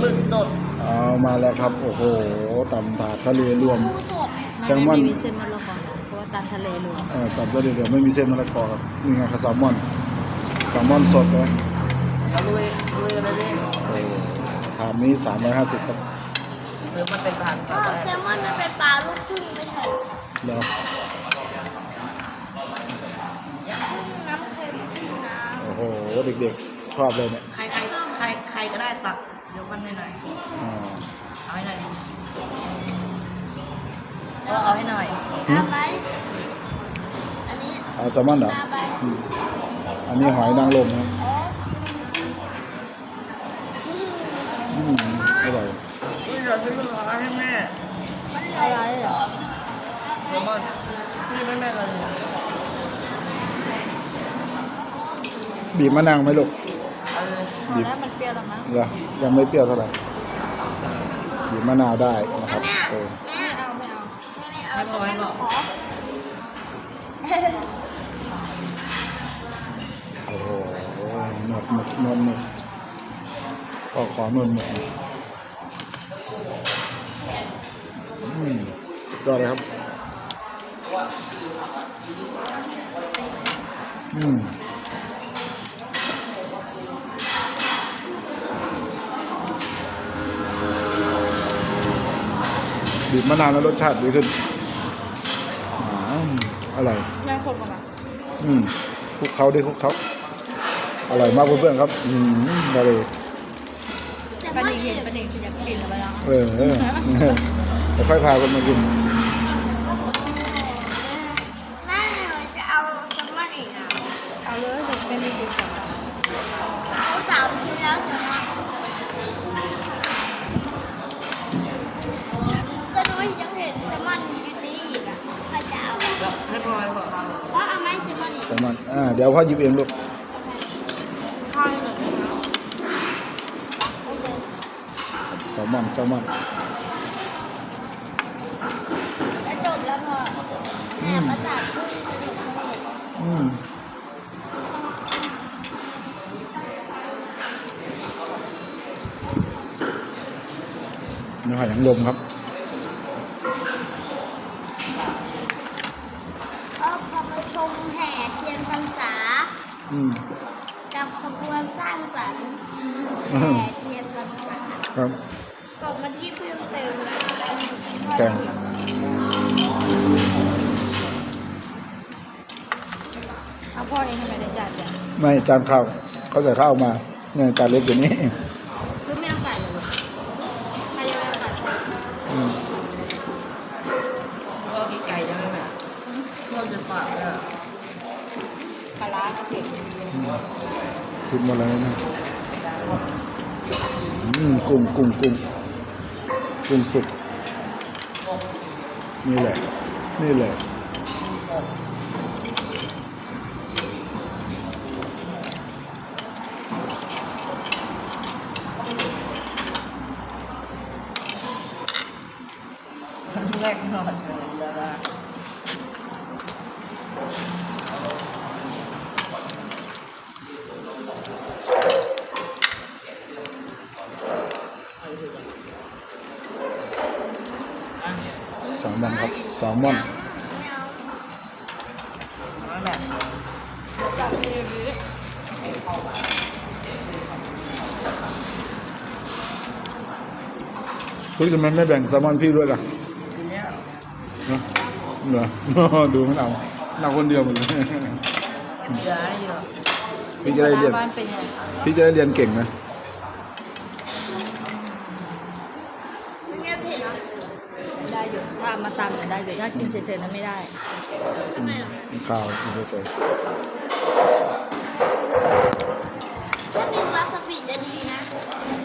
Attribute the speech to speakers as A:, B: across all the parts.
A: หมึกสด
B: เอามาแล้วครับ โอ้โหตำถาดทะเลรวม
C: ปูสด
B: แซลมอน
D: ไม่มีเส้นมะละกอนะเพราะว่าตามทะเลรวม
B: เออตำทะเลรวมไม่มีเส้นมะละกอครับนี่ไงครับแซลมอนแซลมอนสดเลย
A: เอาลุยลุยกันเลยดิ
B: โอ้ถาดนี้350ครับ
A: หรือมันเป็นผ่าน
C: เออแซลมอนมันเป็นปลาลูกครึ่งไม่ใช่เหรอ
B: แล้ว
C: น้ำเค็มน้
B: โอ้โหเด็กๆชอบเลยเนี่ย
A: ใครใครใครใครก็ได้ตักเดี๋ ยวมันให้หน่อย
B: อ่า
A: เอาให้หน่อยดิเออเอาให้หน่อยำ
C: เอาไป อันนี้
B: เอาแซลมอนเหรอ
C: เอาไป
B: อืมอันนี้หอยนางรมครับ
C: อ๋อ
B: อืมอร่อย
A: นี่เดี๋ยวซื้อมาให้แม่
C: มันเลยเหรอ
A: เดี๋ยวมันนี่แม่แม่กันเลย
B: บีบมะนาวไหมลูก
A: เอาเลย
D: พอแล้วมันเปรี้ยวแล้วมั้ง
B: เหรอยังไม่เปรี้ยวเท่าไหร่บีบมะนาวได้นะครับเออ
C: แม่
D: เอาไม่เอา
C: ไม่เอาแต่แม่ขอ
B: โอ้โหหนวดหมึกนวลหมึกก็ขอนวลหมึกหน่อยอืมสุดยอดเลยครับ อืม บีบมะนาวแล้วรสชาติดีขึ้นอ่าอร่อย
D: แม่คนกันมา
B: อืมคลุกเขาด้วยคลุกเขาอร่อยมากเพื่อนๆครับ อืมมาเลย
C: แซล
D: ป
C: ม
D: ลา
C: อน
D: หนิง
C: นี่
D: เห็นปลาหนิงจะอยากกินแล้วไปแล้ว
B: เออเออเดี๋ยวค่อยพาคนมากิน
C: แม่หนูจะเอาแซลมอนอีกอะ
D: เอาเลยเดี๋ยวแม่ไม่กินก่อน
C: เอาสามชิ้นแล้วแซลมอน มอนอยู่นี่อีกอะใครจะเอา
A: แล้วให้พลอยบอก
C: เพราะเอาไหมแซลมอนอีก
B: แต่มันอ่าเดี๋ยวพ่อหยิบเองลูก
C: ข้าวหนึ่งนะโอเค
B: แซลมอนแซลมอน
C: แล้วจบแล้วพอแม่ประสาทพึ่ง
B: อืมนี่หอยนางรมครับ
C: เอาพอมาชมแห่เทียนพรรษา
B: อืม
C: กับขบวนสร้างสรรค์
B: อืม
C: แห่เทียนพรรษา
B: ครับ
C: กลับมาที่เพิ่มเติมนะ
B: แกง
D: เอาพ่อเองทำไมได้จานเดียว
B: ไม่จานข้าวเขาใส่ข้าวมาเนี่ยจานเล็กอย่างนี้
D: คือไม่เอาไก่เลยลูกใครจะไม่เอาไก่
B: อืม
A: พ่อกินไก่ได้ไหมแม่พ่อจะฝากเนี่ ย
D: ปลาร้าก็เผ็ด
B: มดแล้วนะอืมกุ้งกุ้งกุ้งกุ้งสุกนี่แหละ นี่แหละ
A: แรกนอนเวลา
B: แซล มอนครับแซลมอน
C: ไม่เอา
A: แม่
D: จากที่นี้
B: เฮ้ยทำไมไม่แบ่งแซลมอนพี่ด้วยล่ะ
A: ทีเนี้ย
B: เนอะเหรอดูมันเอาเราคนเดียวหมดเลย
A: ย้ายอยู่
B: พี่จะได้เรียน
D: บ้านเป็นยังไง
B: พี่จะได้เรียนเก่งนะ
C: ไม่เงี้ยเผ็ดเหรอ
D: ได้ อยู่ถ้าเอามาตำเนี่ยได้อยู่ถ้ากินเฉยๆนั้นไม่ได้
C: ทำไมเหรอ
B: ข้าวกินเฉย
C: ถ้ามีวาซาบิจะดีนะ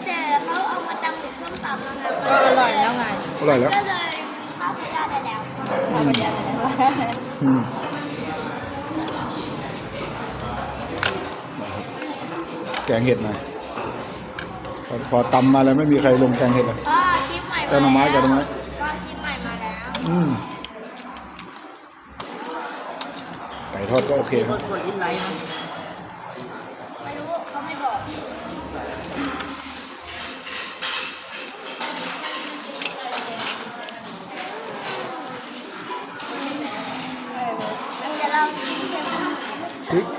C: แต่เขาเอามาตำกับเครื่องตำแล้วไงมัน
D: อ
C: ก็เล
D: ร่อยแล้วไง
B: ๆอร่อยแล้ว
C: ก็เลยเข้าไปได้แล้ว
D: ทำไปยังไง
B: อืมแกงเห็ดหน่อยพอพอตำมาแล้วไม่มีใครลงแกงเห็ดเลย
C: ก็คลิปใหม่
B: แกงหน่อไม้แกงหน่อไม้ อืมไก่ทอดก็โอเค
A: มี
B: ค
A: ครับนกดอินไลน์มั้ย
C: ไม่รู้เขาไ